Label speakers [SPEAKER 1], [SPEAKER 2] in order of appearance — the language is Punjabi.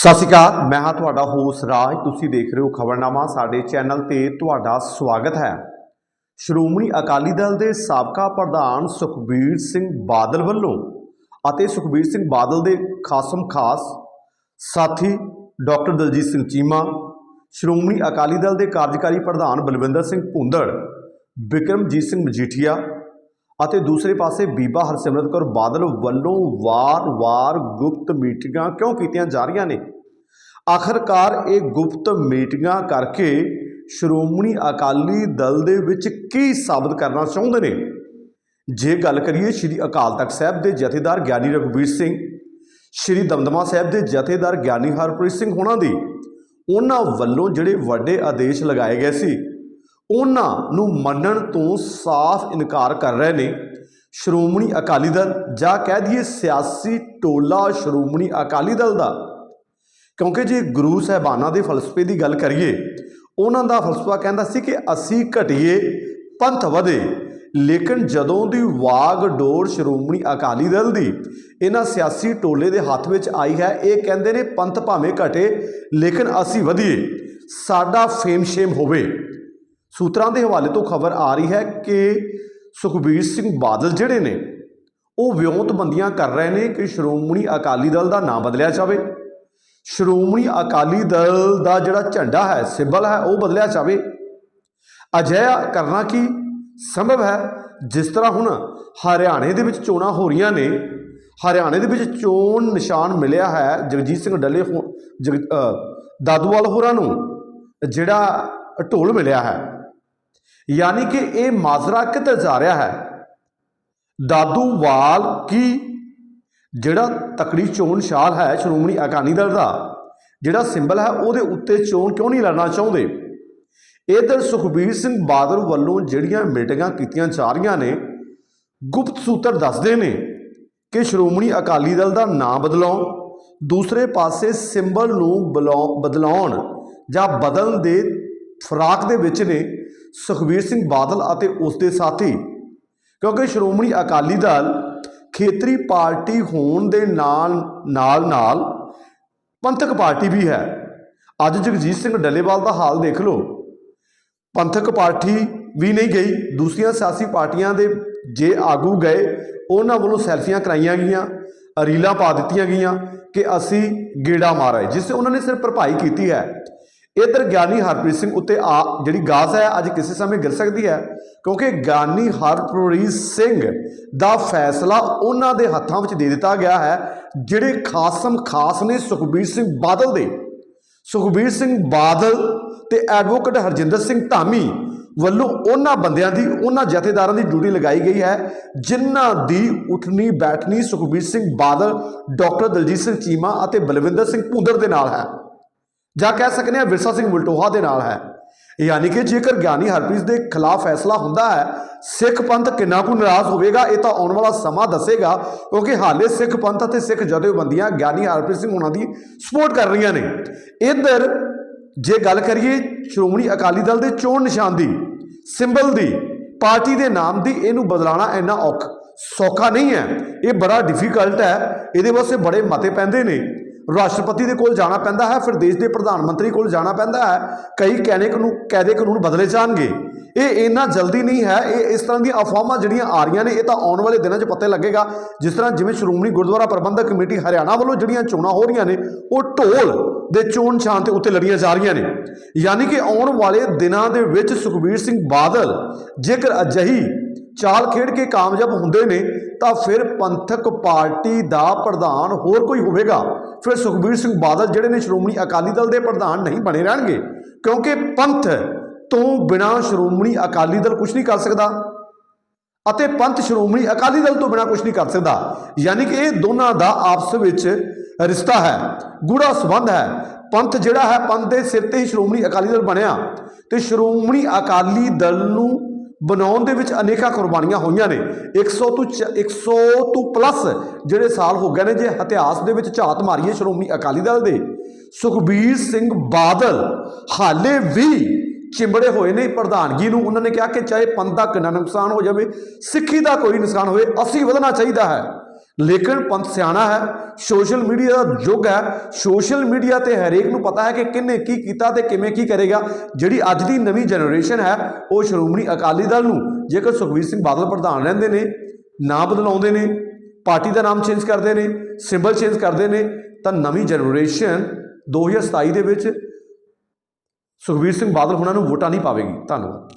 [SPEAKER 1] ਸਤਿ ਸ਼੍ਰੀ ਅਕਾਲ। ਮੈਂ ਹਾਂ ਤੁਹਾਡਾ ਹੋਸ ਰਾਜ। ਤੁਸੀਂ ਦੇਖ ਰਹੇ ਹੋ ਖਬਰਨਾਮਾ। ਸਾਡੇ ਚੈਨਲ ਤੇ ਤੁਹਾਡਾ ਸਵਾਗਤ ਹੈ। ਸ਼੍ਰੋਮਣੀ ਅਕਾਲੀ ਦਲ ਦੇ ਸਾਬਕਾ ਪ੍ਰਧਾਨ ਸੁਖਬੀਰ ਸਿੰਘ ਬਾਦਲ ਵੱਲੋਂ ਅਤੇ ਸੁਖਬੀਰ ਸਿੰਘ ਬਾਦਲ ਦੇ ਖਾਸਮ ਖਾਸ ਸਾਥੀ ਡਾਕਟਰ ਦਲਜੀਤ ਸਿੰਘ ਚੀਮਾ, ਸ਼੍ਰੋਮਣੀ ਅਕਾਲੀ ਦਲ ਦੇ ਕਾਰਜਕਾਰੀ ਪ੍ਰਧਾਨ ਬਲਵਿੰਦਰ ਸਿੰਘ ਭੁੰਦੜ ਵਿਕਰਮਜੀਤ ਸਿੰਘ ਮਜੀਠੀਆ ਅਤੇ ਦੂਸਰੇ ਪਾਸੇ ਬੀਬਾ ਹਰਸਿਮਰਤ ਕੌਰ ਬਾਦਲ ਵੱਲੋਂ ਵਾਰ-ਵਾਰ ਗੁਪਤ ਮੀਟਿੰਗਾਂ ਕਿਉਂ ਕੀਤੀਆਂ ਜਾ ਰਹੀਆਂ ਨੇ? ਆਖਰਕਾਰ ਇਹ ਗੁਪਤ ਮੀਟਿੰਗਾਂ ਕਰਕੇ ਸ਼੍ਰੋਮਣੀ ਅਕਾਲੀ ਦਲ ਦੇ ਵਿੱਚ ਕੀ ਸਾਬਤ ਕਰਨਾ ਚਾਹੁੰਦੇ ਨੇ? ਜੇ ਗੱਲ ਕਰੀਏ ਸ਼੍ਰੀ ਅਕਾਲ ਤਖਤ ਸਾਹਿਬ ਦੇ ਜਥੇਦਾਰ ਗਿਆਨੀ ਰਘਵੀਰ ਸਿੰਘ, ਸ਼੍ਰੀ ਦਮਦਮਾ ਸਾਹਿਬ ਦੇ ਜਥੇਦਾਰ ਗਿਆਨੀ ਹਰਪ੍ਰੀਤ ਸਿੰਘ ਹੋਣਾ ਦੀ, ਉਹਨਾਂ ਵੱਲੋਂ ਜਿਹੜੇ ਵੱਡੇ ਆਦੇਸ਼ ਲਗਾਏ ਗਏ ਸੀ ਉਹਨਾਂ ਨੂੰ ਮੰਨਣ ਤੋਂ ਸਾਫ਼ ਇਨਕਾਰ ਕਰ ਰਹੇ ਨੇ। ਸ਼੍ਰੋਮਣੀ ਅਕਾਲੀ ਦਲ, ਜਾਂ ਕਹਿ ਦਈਏ ਸਿਆਸੀ ਟੋਲਾ ਸ਼੍ਰੋਮਣੀ ਅਕਾਲੀ ਦਲ ਦਾ। ਕਿਉਂਕਿ ਜੇ ਗੁਰੂ ਸਾਹਿਬਾਨਾਂ ਦੇ ਫਲਸਫੇ ਦੀ ਗੱਲ ਕਰੀਏ, ਉਹਨਾਂ ਦਾ ਫਲਸਫਾ ਕਹਿੰਦਾ ਸੀ ਕਿ ਅਸੀਂ ਘਟੀਏ, ਪੰਥ ਵਧੇ। ਲੇਕਿਨ ਜਦੋਂ ਦੀ ਵਾਗ ਡੋਰ ਸ਼੍ਰੋਮਣੀ ਅਕਾਲੀ ਦਲ ਦੀ ਇਹਨਾਂ ਸਿਆਸੀ ਟੋਲੇ ਦੇ ਹੱਥ ਵਿੱਚ ਆਈ ਹੈ, ਇਹ ਕਹਿੰਦੇ ਨੇ ਪੰਥ ਭਾਵੇਂ ਘਟੇ, ਲੇਕਿਨ ਅਸੀਂ ਵਧੀਏ। ਸਾਡਾ ਫੇਮ ਸ਼ੇਮ ਹੋਵੇ। ਸੂਤਰਾਂ ਦੇ ਹਵਾਲੇ ਤੋਂ ਖਬਰ ਆ ਰਹੀ ਹੈ ਕਿ ਸੁਖਬੀਰ ਸਿੰਘ ਬਾਦਲ ਜਿਹੜੇ ਨੇ, ਉਹ ਵਿਉਂਤਬੰਦੀਆਂ ਕਰ ਰਹੇ ਨੇ ਕਿ ਸ਼੍ਰੋਮਣੀ ਅਕਾਲੀ ਦਲ ਦਾ ਨਾਂ ਬਦਲਿਆ ਜਾਵੇ। ਸ਼੍ਰੋਮਣੀ ਅਕਾਲੀ ਦਲ ਦਾ ਜਿਹੜਾ ਝੰਡਾ ਹੈ, ਸਿੰਬਲ ਹੈ, ਉਹ ਬਦਲਿਆ ਜਾਵੇ। ਅਜਿਹਾ ਕਰਨਾ ਕੀ ਸੰਭਵ ਹੈ? ਜਿਸ ਤਰ੍ਹਾਂ ਹੁਣ ਹਰਿਆਣੇ ਦੇ ਵਿੱਚ ਚੋਣਾਂ ਹੋ ਰਹੀਆਂ ਨੇ, ਹਰਿਆਣੇ ਦੇ ਵਿੱਚ ਚੋਣ ਨਿਸ਼ਾਨ ਮਿਲਿਆ ਹੈ ਜਗਜੀਤ ਸਿੰਘ ਡੱਲੇ ਹੋ- ਜਗ ਦਾਦੂਵਾਲ ਹੋਰਾਂ ਨੂੰ, ਜਿਹੜਾ ਢੋਲ ਮਿਲਿਆ ਹੈ। ਯਾਨੀ ਕਿ ਇਹ ਮਾਜ਼ਰਾ ਕਿੱਧਰ ਜਾ ਰਿਹਾ ਹੈ? ਦਾਦੂਵਾਲ ਕੀ? ਜਿਹੜਾ ਤਕੜੀ ਚੋਣ ਨਿਸ਼ਾਨ ਹੈ ਸ਼੍ਰੋਮਣੀ ਅਕਾਲੀ ਦਲ ਦਾ, ਜਿਹੜਾ ਸਿੰਬਲ ਹੈ ਉਹਦੇ ਉੱਤੇ ਚੋਣ ਕਿਉਂ ਨਹੀਂ ਲੜਨਾ ਚਾਹੁੰਦੇ? ਇਧਰ ਸੁਖਬੀਰ ਸਿੰਘ ਬਾਦਲ ਵੱਲੋਂ ਜਿਹੜੀਆਂ ਮੀਟਿੰਗਾਂ ਕੀਤੀਆਂ ਜਾ ਰਹੀਆਂ ਨੇ, ਗੁਪਤ ਸੂਤਰ ਦੱਸਦੇ ਨੇ ਕਿ ਸ਼੍ਰੋਮਣੀ ਅਕਾਲੀ ਦਲ ਦਾ ਨਾਂ ਬਦਲਾਉਣ, ਦੂਸਰੇ ਪਾਸੇ ਸਿੰਬਲ ਨੂੰ ਬੁਲਾਉ- ਬਦਲਾਉਣ ਜਾਂ ਬਦਲਣ ਦੇ ਫਰਾਕ ਦੇ ਵਿੱਚ ਨੇ ਸੁਖਬੀਰ ਸਿੰਘ ਬਾਦਲ ਅਤੇ ਉਸ ਦੇ ਸਾਥੀ। ਕਿਉਂਕਿ ਸ਼੍ਰੋਮਣੀ ਅਕਾਲੀ ਦਲ ਖੇਤਰੀ ਪਾਰਟੀ ਹੋਣ ਦੇ ਨਾਲ ਨਾਲ ਨਾਲ ਪੰਥਕ ਪਾਰਟੀ ਵੀ ਹੈ। ਅੱਜ ਜਗਜੀਤ ਸਿੰਘ ਡੱਲੇਵਾਲ ਦਾ ਹਾਲ ਦੇਖ ਲਓ। ਪੰਥਕ ਪਾਰਟੀ ਵੀ ਨਹੀਂ ਗਈ, ਦੂਸਰੀਆਂ ਸਿਆਸੀ ਪਾਰਟੀਆਂ ਦੇ ਜੇ ਆਗੂ ਗਏ, ਉਹਨਾਂ ਵੱਲੋਂ ਸੈਲਫੀਆਂ ਕਰਾਈਆਂ ਗਈਆਂ ਰੀਲਾਂ ਪਾ ਦਿੱਤੀਆਂ ਗਈਆਂ ਕਿ ਅਸੀਂ ਗੇੜਾ ਮਾਰੇ ਜਿਸ ਤੇ ਉਹਨਾਂ ਨੇ ਸਿਰਫ ਭਰਪਾਈ ਕੀਤੀ ਹੈ। ਇਧਰ ਗਿਆਨੀ ਹਰਪ੍ਰੀਤ ਸਿੰਘ ਉੱਤੇ ਆ ਜਿਹੜੀ ਗਾਸ ਹੈ, ਅੱਜ ਕਿਸੇ ਸਮੇਂ ਗਿਰ ਸਕਦੀ ਹੈ? ਕਿਉਂਕਿ ਗਿਆਨੀ ਹਰਪ੍ਰੀਤ ਸਿੰਘ ਦਾ ਫੈਸਲਾ ਉਹਨਾਂ ਦੇ ਹੱਥਾਂ ਵਿੱਚ ਦੇ ਦਿੱਤਾ ਗਿਆ ਹੈ, ਜਿਹੜੇ ਖਾਸਮ ਖਾਸ ਨੇ ਸੁਖਬੀਰ ਸਿੰਘ ਬਾਦਲ ਦੇ। ਸੁਖਬੀਰ ਸਿੰਘ ਬਾਦਲ ਤੇ ਐਡਵੋਕੇਟ ਹਰਜਿੰਦਰ ਸਿੰਘ ਧਾਮੀ ਵੱਲੋਂ ਉਹਨਾਂ ਬੰਦਿਆਂ ਦੀ, ਉਹਨਾਂ ਜਥੇਦਾਰਾਂ ਦੀ ਡਿਊਟੀ ਲਗਾਈ ਗਈ ਹੈ, ਜਿਨ੍ਹਾਂ ਦੀ ਉਠਣੀ ਬੈਠਣੀ ਸੁਖਬੀਰ ਸਿੰਘ ਬਾਦਲ, ਡਾਕਟਰ ਦਲਜੀਤ ਸਿੰਘ ਚੀਮਾ ਅਤੇ ਬਲਵਿੰਦਰ ਸਿੰਘ ਭੁੰਦਰ ਦੇ ਨਾਲ ਹੈ। ਜਾਂ ਕਹਿ ਸਕਨੇ ਆ ਵਿਰਸਾ ਸਿੰਘ ਮਲਟੋਹਾ ਦੇ ਨਾਲ ਹੈ। ਯਾਨੀ ਕਿ ਜੇਕਰ ਗਿਆਨੀ ਹਰਪ੍ਰੀਤ ਦੇ ਖਿਲਾਫ ਫੈਸਲਾ ਹੁੰਦਾ ਹੈ, ਸਿੱਖ ਪੰਥ ਕਿੰਨਾ ਕੁ ਨਾਰਾਜ਼ ਹੋਵੇਗਾ, ਇਹ ਤਾਂ ਆਉਣ ਵਾਲਾ ਸਮਾਂ ਦੱਸੇਗਾ, ਕਿਉਂਕਿ ਹਾਲੇ ਸਿੱਖ ਪੰਥ ਅਤੇ ਸਿੱਖ ਜਥੇਬੰਦੀਆਂ ਗਿਆਨੀ ਹਰਪ੍ਰੀਤ ਸਿੰਘ ਉਹਨਾਂ ਦੀ ਸਪੋਰਟ ਕਰ ਰਹੀਆਂ ਨੇ। ਇੱਧਰ ਜੇ ਗੱਲ ਕਰੀਏ ਸ਼੍ਰੋਮਣੀ ਅਕਾਲੀ ਦਲ ਦੇ ਚੋਣ ਨਿਸ਼ਾਨ ਦੀ, ਸਿੰਬਲ ਦੀ, ਪਾਰਟੀ ਦੇ ਨਾਮ ਦੀ, ਇਹਨੂੰ ਬਦਲਾਣਾ ਇੰਨਾ ਔਖ ਸੌਖਾ ਨਹੀਂ ਹੈ। ਇਹ ਬੜਾ ਡਿਫਿਕਲਟ ਹੈ। ਇਹਦੇ ਵਾਸਤੇ ਬੜੇ ਮਤੇ ਪੈਂਦੇ ਨੇ। ਰਾਸ਼ਟਰਪਤੀ ਦੇ ਕੋਲ ਜਾਣਾ ਪੈਂਦਾ ਹੈ, ਫਿਰ ਦੇਸ਼ ਦੇ ਪ੍ਰਧਾਨ ਮੰਤਰੀ ਕੋਲ ਜਾਣਾ ਪੈਂਦਾ ਹੈ, ਕਈ ਕਹਿਣੇ ਕਾਨੂੰਨ, ਕਾਇਦੇ ਕਾਨੂੰਨ ਬਦਲੇ ਜਾਣਗੇ। ਇਹ ਇੰਨਾ ਜਲਦੀ ਨਹੀਂ ਹੈ, ਇਹ ਇਸ ਤਰ੍ਹਾਂ ਦੀਆਂ ਅਫਵਾਹਾਂ ਜਿਹੜੀਆਂ ਆ ਰਹੀਆਂ ਨੇ, ਇਹ ਤਾਂ ਆਉਣ ਵਾਲੇ ਦਿਨਾਂ 'ਚ ਪਤਾ ਲੱਗੇਗਾ। ਜਿਸ ਤਰ੍ਹਾਂ ਜਿਵੇਂ ਸ਼੍ਰੋਮਣੀ ਗੁਰਦੁਆਰਾ ਪ੍ਰਬੰਧਕ ਕਮੇਟੀ ਹਰਿਆਣਾ ਵੱਲੋਂ ਜਿਹੜੀਆਂ ਚੋਣਾਂ ਹੋ ਰਹੀਆਂ ਨੇ, ਉਹ ਢੋਲ ਦੇ ਚੋਣ ਨਿਸ਼ਾਨ ਤੇ ਉੱਤੇ ਲੜੀਆਂ ਜਾ ਰਹੀਆਂ ਨੇ। ਯਾਨੀ ਕਿ ਆਉਣ ਵਾਲੇ ਦਿਨਾਂ ਦੇ ਵਿੱਚ ਸੁਖਬੀਰ ਸਿੰਘ ਬਾਦਲ ਜੇਕਰ ਅਜਿਹੀ ਚਾਲ ਖੇਡ ਕੇ ਕਾਮਯਾਬ ਹੁੰਦੇ ਨੇ ਤਾਂ ਫਿਰ ਪੰਥਕ ਪਾਰਟੀ ਦਾ ਪ੍ਰਧਾਨ ਹੋਰ ਕੋਈ ਹੋਵੇਗਾ? ਫਿਰ ਸੁਖਬੀਰ ਸਿੰਘ ਬਾਦਲ ਜਿਹੜੇ ਨੇ ਸ਼੍ਰੋਮਣੀ ਅਕਾਲੀ ਦਲ ਦੇ ਪ੍ਰਧਾਨ ਨਹੀਂ ਬਣੇ ਰਹਿਣਗੇ? ਕਿਉਂਕਿ ਪੰਥ ਤੋਂ ਬਿਨਾਂ ਸ਼੍ਰੋਮਣੀ ਅਕਾਲੀ ਦਲ ਕੁਝ ਨਹੀਂ ਕਰ ਸਕਦਾ ਅਤੇ ਪੰਥ ਸ਼੍ਰੋਮਣੀ ਅਕਾਲੀ ਦਲ ਤੋਂ ਬਿਨਾਂ ਕੁਝ ਨਹੀਂ ਕਰ ਸਕਦਾ। ਯਾਨੀ ਕਿ ਇਹ ਦੋਨਾਂ ਦਾ ਆਪਸ ਵਿੱਚ ਰਿਸ਼ਤਾ ਹੈ, ਗੂੜਾ ਸੰਬੰਧ ਹੈ। ਪੰਥ ਜਿਹੜਾ ਹੈ, ਪੰਥ ਦੇ ਸਿਰ ਤੇ ਹੀ ਸ਼੍ਰੋਮਣੀ ਅਕਾਲੀ ਦਲ ਬਣਿਆ ਤੇ ਸ਼੍ਰੋਮਣੀ ਅਕਾਲੀ ਦਲ ਨੂੰ ਬਣਾਉਣ ਦੇ ਵਿੱਚ ਅਨੇਕਾਂ ਕੁਰਬਾਨੀਆਂ ਹੋਈਆਂ ਨੇ। 100 ਤੋਂ ਚ- 100 ਤੋਂ ਪਲੱਸ ਜਿਹੜੇ ਸਾਲ ਹੋ ਗਏ ਨੇ, ਜੇ ਇਤਿਹਾਸ ਦੇ ਵਿੱਚ ਝਾਤ ਮਾਰੀਏ ਸ਼੍ਰੋਮਣੀ ਅਕਾਲੀ ਦਲ ਦੇ। ਸੁਖਬੀਰ ਸਿੰਘ ਬਾਦਲ ਹਾਲੇ ਵੀ ਚਿੰਬੜੇ ਹੋਏ ਨੇ ਪ੍ਰਧਾਨਗੀ ਨੂੰ। ਉਹਨਾਂ ਨੇ ਕਿਹਾ ਕਿ ਚਾਹੇ ਪੰਥ ਦਾ ਕਿੰਨਾ ਨੁਕਸਾਨ ਹੋ ਜਾਵੇ, ਸਿੱਖੀ ਦਾ ਕੋਈ ਨੁਕਸਾਨ ਹੋਵੇ, ਅਸੀਂ ਵਧਣਾ ਚਾਹੀਦਾ ਹੈ। ਲੇਕਿਨ ਪੰਥ ਸਿਆਣਾ ਹੈ, ਸੋਸ਼ਲ ਮੀਡੀਆ ਦਾ ਯੁੱਗ ਹੈ। ਸੋਸ਼ਲ ਮੀਡੀਆ ਤੇ ਹਰੇਕ ਨੂੰ ਪਤਾ ਹੈ ਕਿ ਕਿੰਨੇ ਕੀ ਕੀਤਾ ਤੇ ਕਿਵੇਂ ਕੀ ਕਰੇਗਾ। ਜਿਹੜੀ ਅੱਜ ਦੀ ਨਵੀਂ ਜਨਰੇਸ਼ਨ ਹੈ, ਉਹ ਸ਼੍ਰੋਮਣੀ ਅਕਾਲੀ ਦਲ ਨੂੰ, ਜੇਕਰ ਸੁਖਬੀਰ ਸਿੰਘ ਬਾਦਲ ਪ੍ਰਧਾਨ ਰਹਿੰਦੇ ਨੇ, ਨਾਂ ਬਦਲਾਉਂਦੇ ਨੇ, ਪਾਰਟੀ ਦਾ ਨਾਮ ਚੇਂਜ ਕਰਦੇ ਨੇ ਸਿੰਬਲ ਚੇਂਜ ਕਰਦੇ ਨੇ, ਤਾਂ ਨਵੀਂ ਜਨਰੇਸ਼ਨ 2027 ਦੇ ਵਿੱਚ ਸੁਖਬੀਰ ਸਿੰਘ ਬਾਦਲ ਹੁਣਾਂ ਨੂੰ ਵੋਟਾਂ ਨਹੀਂ ਪਾਵੇਗੀ। ਧੰਨਵਾਦ।